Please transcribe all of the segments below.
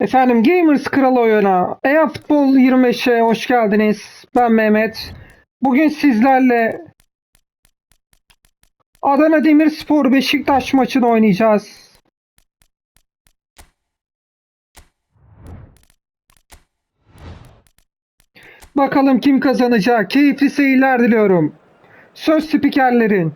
Efendim Gamers Kralı oyuna EA Futbol 25'e hoş geldiniz. Ben Mehmet. Bugün sizlerle Adana Demirspor Beşiktaş maçını oynayacağız. Bakalım kim kazanacak. Keyifli seyirler diliyorum. Söz spikerlerin.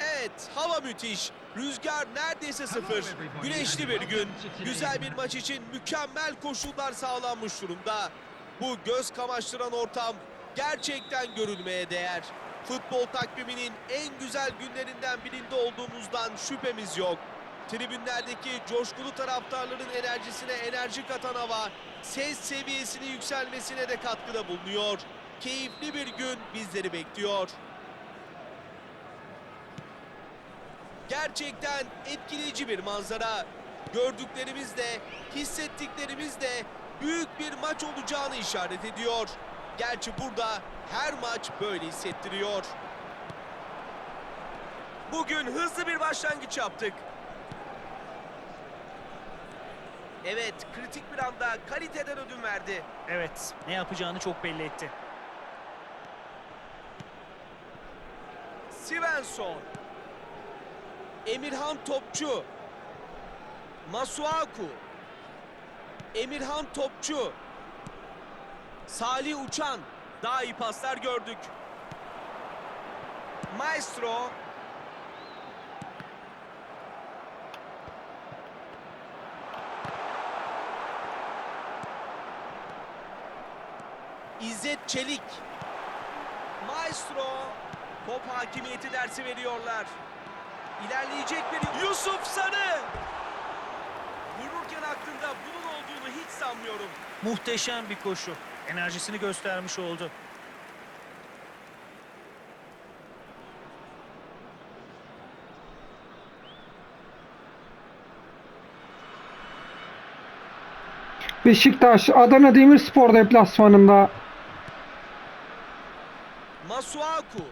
Evet, hava müthiş. Rüzgar neredeyse sıfır. Güneşli bir gün. Güzel bir maç için mükemmel koşullar sağlanmış durumda. Bu göz kamaştıran ortam gerçekten görülmeye değer. Futbol takviminin en güzel günlerinden birinde olduğumuzdan şüphemiz yok. Tribünlerdeki coşkulu taraftarların enerjisine enerji katan hava, ses seviyesini yükselmesine de katkıda bulunuyor. Keyifli bir gün bizleri bekliyor. Gerçekten etkileyici bir manzara. Gördüklerimiz de, hissettiklerimiz de büyük bir maç olacağını işaret ediyor. Gerçi burada her maç böyle hissettiriyor. Bugün hızlı bir başlangıç yaptık. Evet, kritik bir anda kaliteden ödün verdi. Evet, ne yapacağını çok belli etti. Svensson. Emirhan Topçu. Masuaku. Emirhan Topçu. Salih Uçan. Daha iyi paslar gördük. Maestro. İzzet Çelik. Maestro. Top hakimiyeti dersi veriyorlar. İlerleyecek bir Yusuf Sarı. Vururken aklında bunun olduğunu hiç sanmıyorum. Muhteşem bir koşu. Enerjisini göstermiş oldu. Beşiktaş Adana Demirspor deplasmanında Masuaku.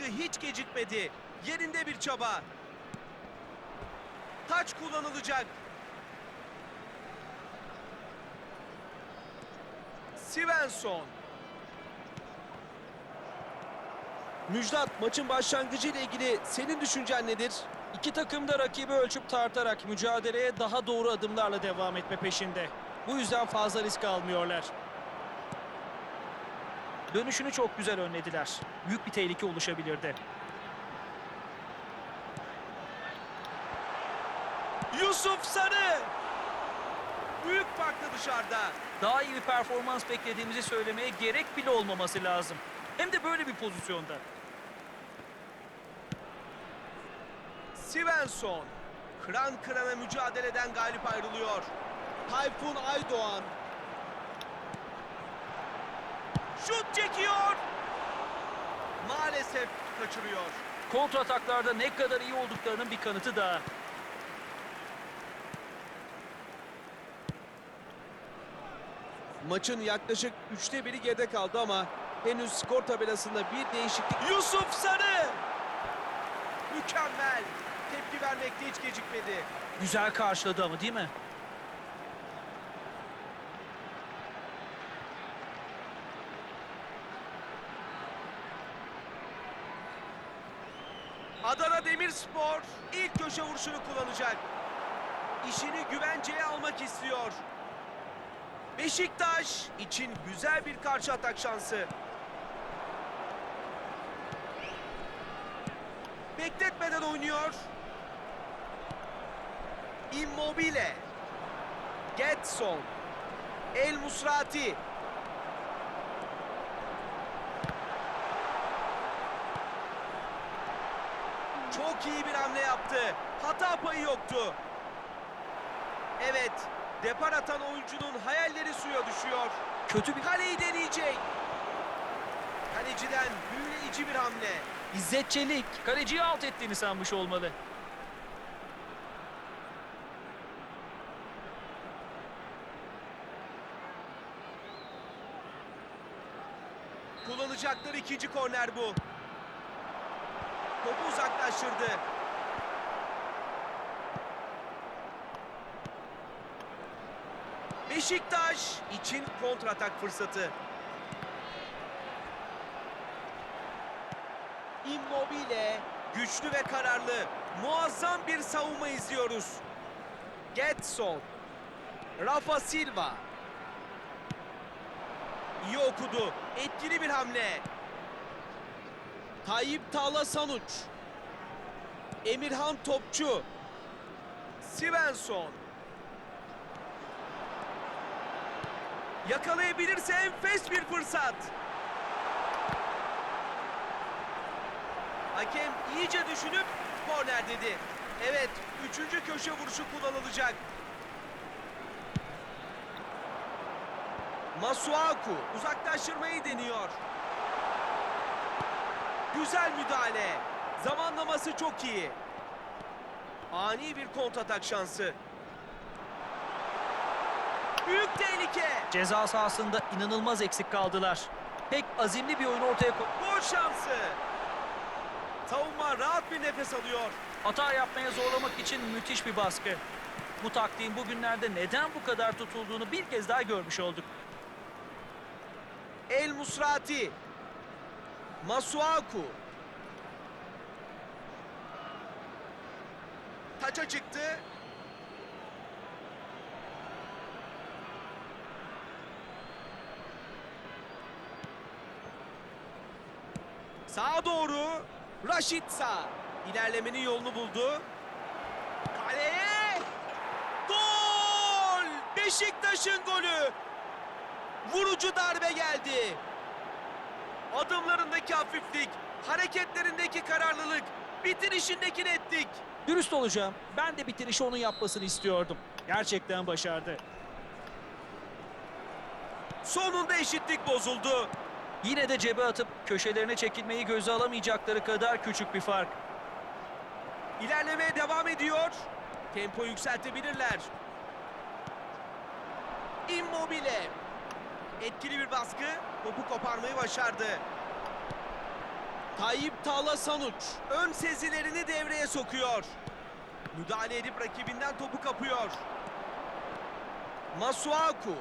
Baskı hiç gecikmedi. Yerinde bir çaba. Taç kullanılacak. Svensson. Müjdat maçın başlangıcı ile ilgili senin düşüncen nedir? İki takım da rakibi ölçüp tartarak mücadeleye daha doğru adımlarla devam etme peşinde. Bu yüzden fazla risk almıyorlar. Dönüşünü çok güzel önlediler. Büyük bir tehlike oluşabilirdi. Yusuf Sarı. Büyük farklı dışarıda. Daha iyi bir performans beklediğimizi söylemeye gerek bile olmaması lazım. Hem de böyle bir pozisyonda. Svensson. Kıran kırana mücadeleden galip ayrılıyor. Tayfun Aydoğan. Şut çekiyor. Maalesef kaçırıyor. Kontrataklarda ne kadar iyi olduklarının bir kanıtı daha. Maçın yaklaşık üçte biri geride kaldı ama henüz skor tabelasında bir değişiklik. Yusuf Sarı! Mükemmel. Tepki vermekte hiç gecikmedi. Güzel karşıladı ama değil mi? Demirspor ilk köşe vuruşunu kullanacak. İşini güvenceye almak istiyor. Beşiktaş için güzel bir karşı atak şansı. Bekletmeden oynuyor. Immobile. Getson. El Musrati. Çok iyi bir hamle yaptı. Hata payı yoktu. Evet, depar atan oyuncunun hayalleri suya düşüyor. Kötü bir Kaleyi deneyecek. Kaleciden büyüleyici bir hamle. İzzet Çelik kaleciyi alt ettiğini sanmış olmalı. Kullanacakları ikinci korner bu. Topu uzaklaştırdı. Beşiktaş için kontratak fırsatı. Immobile güçlü ve kararlı. Muazzam bir savunma izliyoruz. Getson. Rafa Silva. İyi okudu. Etkili bir hamle. Tayyip Tağla Sanuç. Emirhan Topçu. Svensson. Yakalayabilirse enfes bir fırsat. Hakem iyice düşünüp korner dedi. Evet, üçüncü köşe vuruşu kullanılacak. Masuaku uzaklaştırmayı deniyor. Güzel müdahale. Zamanlaması çok iyi. Ani bir kontratak şansı. Büyük tehlike. Ceza sahasında inanılmaz eksik kaldılar. Pek azimli bir oyun ortaya koy... Gol şansı. Savunma rahat bir nefes alıyor. Hata yapmaya zorlamak için müthiş bir baskı. Bu taktiğin bugünlerde neden bu kadar tutulduğunu bir kez daha görmüş olduk. El Musrati. Masuaku. Taça çıktı. Sağa doğru. Raşitsa. İlerlemenin yolunu buldu. Kaleye. Gol! Beşiktaş'ın golü. Vurucu darbe geldi. Adımlarındaki hafiflik, hareketlerindeki kararlılık, bitirişindeki netlik. Dürüst olacağım. Ben de bitirişi onun yapmasını istiyordum. Gerçekten başardı. Sonunda eşitlik bozuldu. Yine de cebe atıp köşelerine çekilmeyi göze alamayacakları kadar küçük bir fark. İlerlemeye devam ediyor. Tempo yükseltebilirler. Immobile. Etkili bir baskı. Topu koparmayı başardı. Tayyip Tağla Sanuç ön sezilerini devreye sokuyor. Müdahale edip rakibinden topu kapıyor. Masuaku.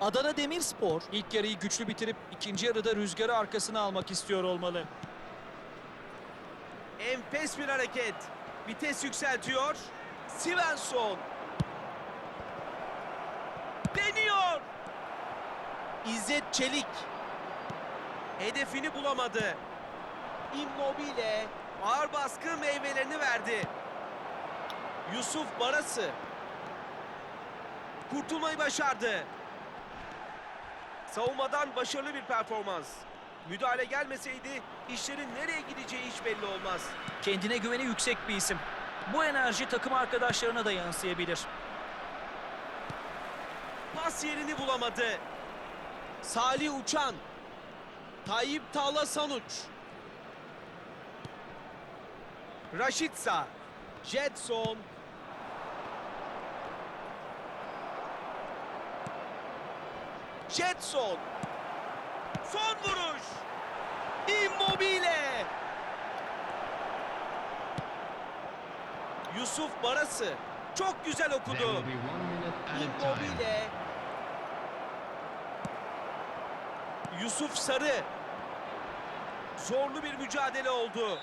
Adana Demirspor ilk yarıyı güçlü bitirip ikinci yarıda rüzgarı arkasına almak istiyor olmalı. Enfes bir hareket. Vites yükseltiyor. Svensson. Deniyor. İzzet Çelik. Hedefini bulamadı. Immobile ağır baskı meyvelerini verdi. Yusuf Barası. Kurtulmayı başardı. Savunmadan başarılı bir performans. Müdahale gelmeseydi işlerin nereye gideceği hiç belli olmaz. Kendine güveni yüksek bir isim. Bu enerji takım arkadaşlarına da yansıyabilir. Pas yerini bulamadı. Salih Uçan. Tayyip Tağla Sanuç. Raşitsa. Jetson. Jetson. Son vuruş. Immobile. Yusuf Barası. Çok güzel okudu. Immobile. Yusuf Sarı. Zorlu bir mücadele oldu.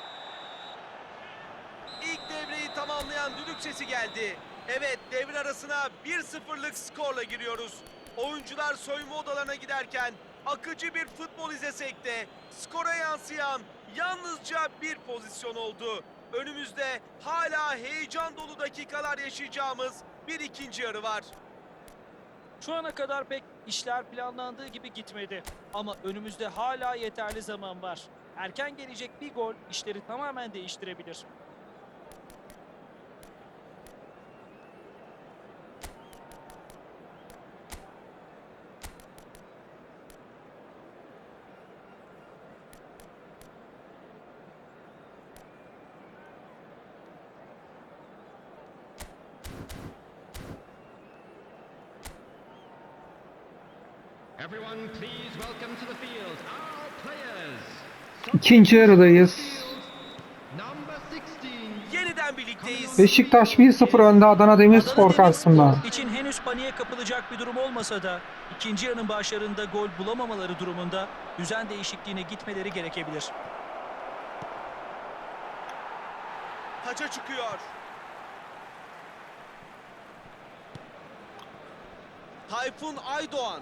İlk devreyi tamamlayan düdük sesi geldi. Evet devre arasına 1-0'lık skorla giriyoruz. Oyuncular soyunma odalarına giderken akıcı bir futbol izlesek de skora yansıyan yalnızca bir pozisyon oldu. Önümüzde hala heyecan dolu dakikalar yaşayacağımız bir ikinci yarı var. Şu ana kadar pek işler planlandığı gibi gitmedi. Ama önümüzde hala yeterli zaman var. Erken gelecek bir gol işleri tamamen değiştirebilir. İkinci yarıdayız. Number 16. Yeniden birlikteyiz. Beşiktaş 1-0 önde Adana Demirspor karşısında. İçin henüz paniğe kapılacak bir durum olmasa da ikinci yarının başlarında gol bulamamaları durumunda düzen değişikliğine gitmeleri gerekebilir. Taça çıkıyor. Tayfun Aydoğan.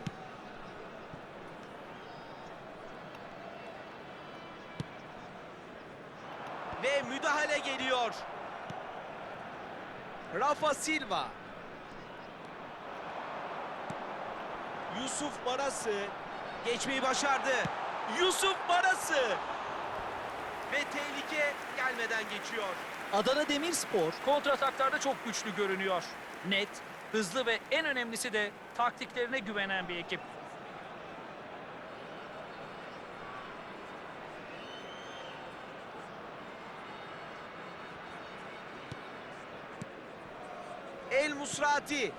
Ve müdahale geliyor. Rafa Silva. Yusuf Barası geçmeyi başardı. Yusuf Barası ve tehlike gelmeden geçiyor. Adana Demirspor kontrataklarda çok güçlü görünüyor. Net, hızlı ve en önemlisi de taktiklerine güvenen bir ekip. El Musrati.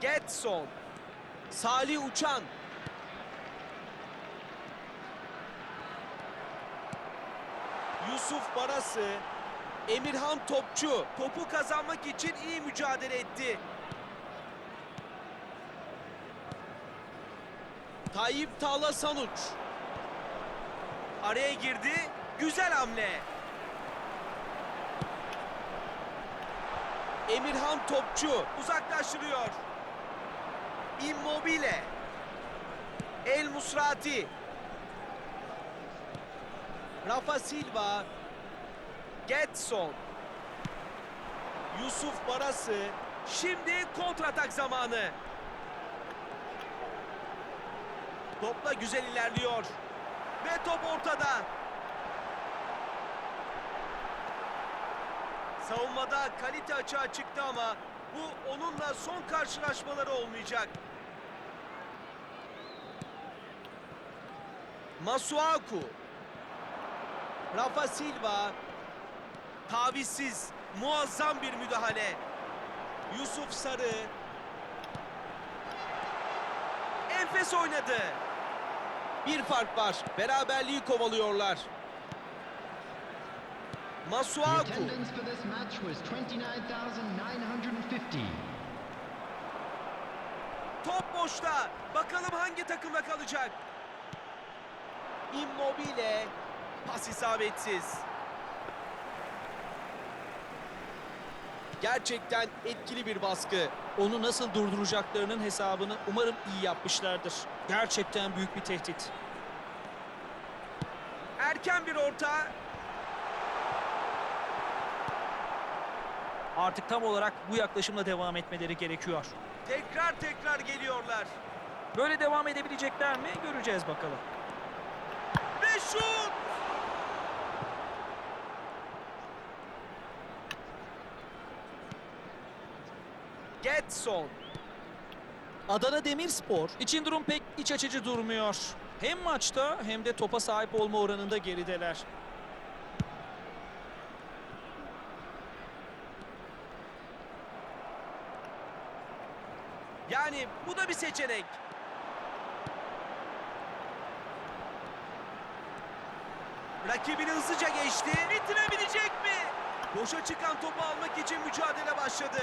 Getson. Salih Uçan. Yusuf Barası. Emirhan Topçu. Topu kazanmak için iyi mücadele etti. Tayyip Tağla Sanuç. Araya girdi. Güzel hamle. Emirhan Topçu uzaklaştırıyor. Immobile. El Musrati. Rafa Silva. Getson. Yusuf Barası. Şimdi kontratak zamanı. Topla güzel ilerliyor. Ve top ortada. Savunmada kalite açığa çıktı ama bu onunla son karşılaşmaları olmayacak. Masuaku. Rafa Silva. Tavizsiz muazzam bir müdahale. Yusuf Sarı. Enfes oynadı. Bir fark var. Beraberliği kovalıyorlar. Masuaku. attendance for this match was 29,950. Top boşta. Bakalım hangi takımda kalacak? Immobile. Pas isabetsiz. Gerçekten etkili bir baskı. Onu nasıl durduracaklarının hesabını umarım iyi yapmışlardır. Gerçekten büyük bir tehdit. Erken bir orta. Artık tam olarak bu yaklaşımla devam etmeleri gerekiyor. Tekrar tekrar geliyorlar. Böyle devam edebilecekler mi göreceğiz bakalım. Ve şut! Getson. Adana Demirspor için durum pek iç açıcı durmuyor. Hem maçta hem de topa sahip olma oranında gerideler. Yani bu da bir seçenek. Rakibini hızlıca geçti. Bitirebilecek mi? Boşa çıkan topu almak için mücadele başladı.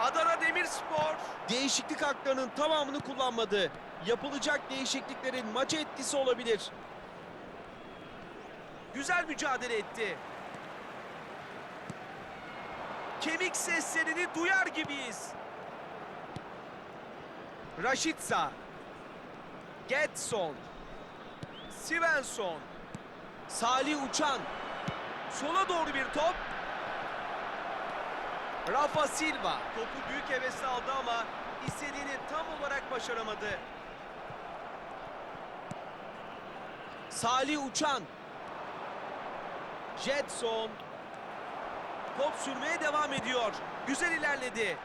Adana Demirspor değişiklik haklarının tamamını kullanmadı. Yapılacak değişikliklerin maça etkisi olabilir. Güzel mücadele etti. Kemik seslerini duyar gibiyiz. Raşitsa. Getson. Svensson. Salih Uçan. Sola doğru bir top. Rafa Silva. Topu büyük hevesle aldı ama istediğini tam olarak başaramadı. Salih Uçan. Jetson. Top sürmeye devam ediyor. Güzel ilerledi.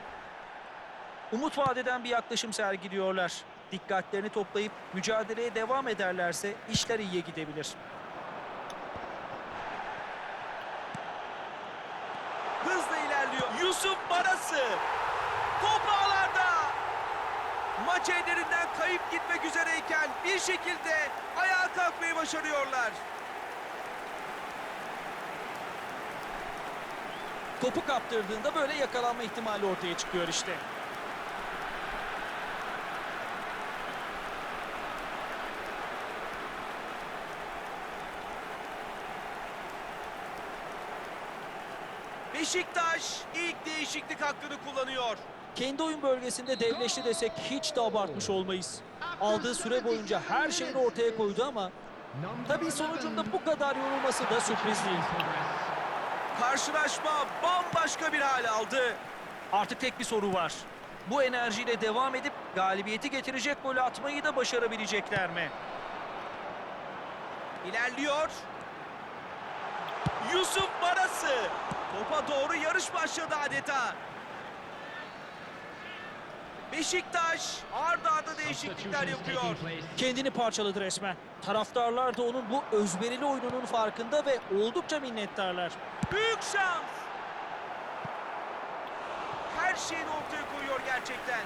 Umut vadeden bir yaklaşım sergiliyorlar. Dikkatlerini toplayıp mücadeleye devam ederlerse işler iyiye gidebilir. Hızla ilerliyor. Yusuf Barası. Top ağlarda. Maç ellerinden kayıp gitmek üzereyken bir şekilde ayağa kalkmayı başarıyorlar. Topu kaptırdığında böyle yakalanma ihtimali ortaya çıkıyor işte. Beşiktaş ilk değişiklik hakkını kullanıyor. Kendi oyun bölgesinde devleşti desek hiç de abartmış olmayız. Aldığı süre boyunca her şeyini ortaya koydu ama tabii sonucunda bu kadar yorulması da sürpriz değil. Karşılaşma bambaşka bir hal aldı. Artık tek bir soru var. Bu enerjiyle devam edip galibiyeti getirecek golü atmayı da başarabilecekler mi? İlerliyor. Yusuf Barası. Topa doğru yarış başladı adeta. Beşiktaş arda arda değişiklikler yapıyor. Kendini parçaladı resmen. Taraftarlar da onun bu özverili oyununun farkında ve oldukça minnettarlar. Büyük şans. Her şeyini ortaya koyuyor gerçekten.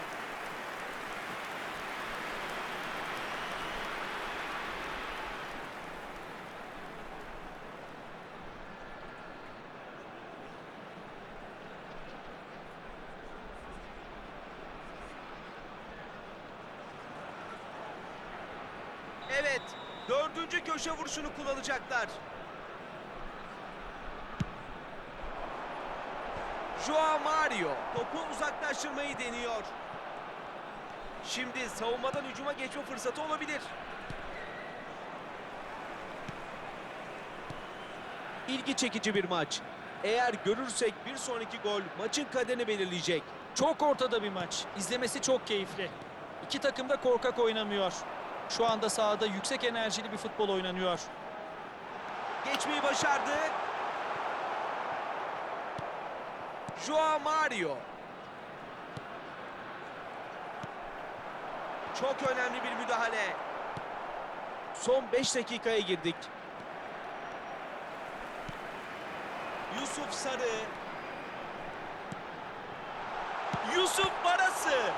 Evet, dördüncü köşe vuruşunu kullanacaklar. Joao Mario topu uzaklaştırmayı deniyor. Şimdi savunmadan hücuma geçme fırsatı olabilir. İlgi çekici bir maç. Eğer görürsek bir sonraki gol maçın kaderini belirleyecek. Çok ortada bir maç. İzlemesi çok keyifli. İki takım da korkak oynamıyor. Şu anda sahada yüksek enerjili bir futbol oynanıyor. Geçmeyi başardı. Joao Mario. Çok önemli bir müdahale. Son 5 dakikaya girdik. Yusuf Sarı. Yusuf Barası.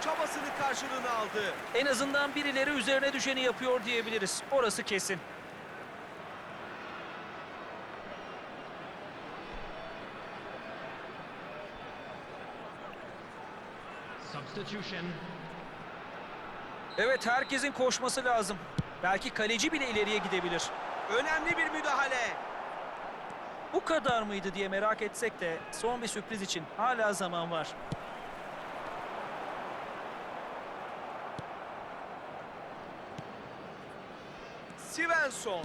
Çabasını karşılığını aldı. En azından birileri üzerine düşeni yapıyor diyebiliriz. Orası kesin. Substitution. Evet herkesin koşması lazım. Belki kaleci bile ileriye gidebilir. Önemli bir müdahale. Bu kadar mıydı diye merak etsek de son bir sürpriz için hala zaman var. Svensson.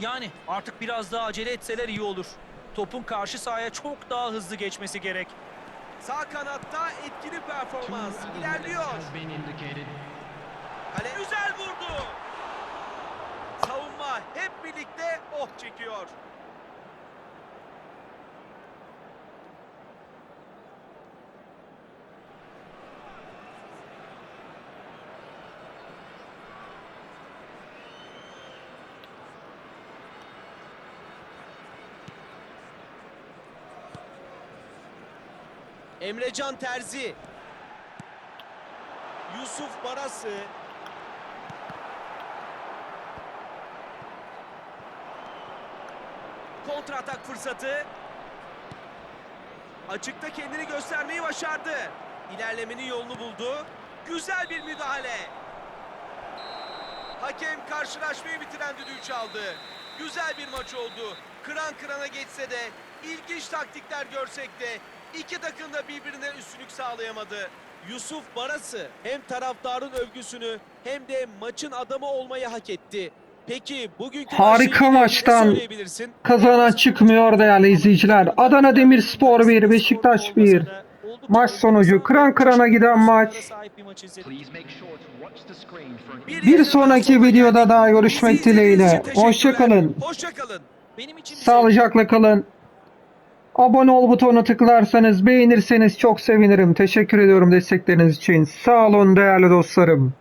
Yani artık biraz daha acele etseler iyi olur. Topun karşı sahaya çok daha hızlı geçmesi gerek. Sağ kanatta etkili performans. İlerliyor. Kale güzel vurdu. Savunma hep birlikte oh çekiyor. Emrecan Terzi. Yusuf Barası. Kontra atak fırsatı. Açıkta kendini göstermeyi başardı. İlerlemenin yolunu buldu. Güzel bir müdahale. Hakem karşılaşmayı bitiren düdüğü çaldı. Güzel bir maç oldu. Kıran kırana geçse de ilginç taktikler görsek de iki takım da birbirine üstünlük sağlayamadı. Yusuf Barası hem taraftarın övgüsünü hem de maçın adamı olmayı hak etti. Peki bugünkü Harika maçtan? Kazanan çıkmıyor değerli izleyiciler. Adana Demirspor 1, Beşiktaş 1. Maç sonucu kıran kırana giden maç. Bir sonraki videoda daha görüşmek dileğiyle. Hoşçakalın. Hoşçakalın. Benim için bir Sağlıcakla kalın. Abone ol butonuna tıklarsanız, beğenirseniz çok sevinirim. Teşekkür ediyorum destekleriniz için. Sağ olun değerli dostlarım.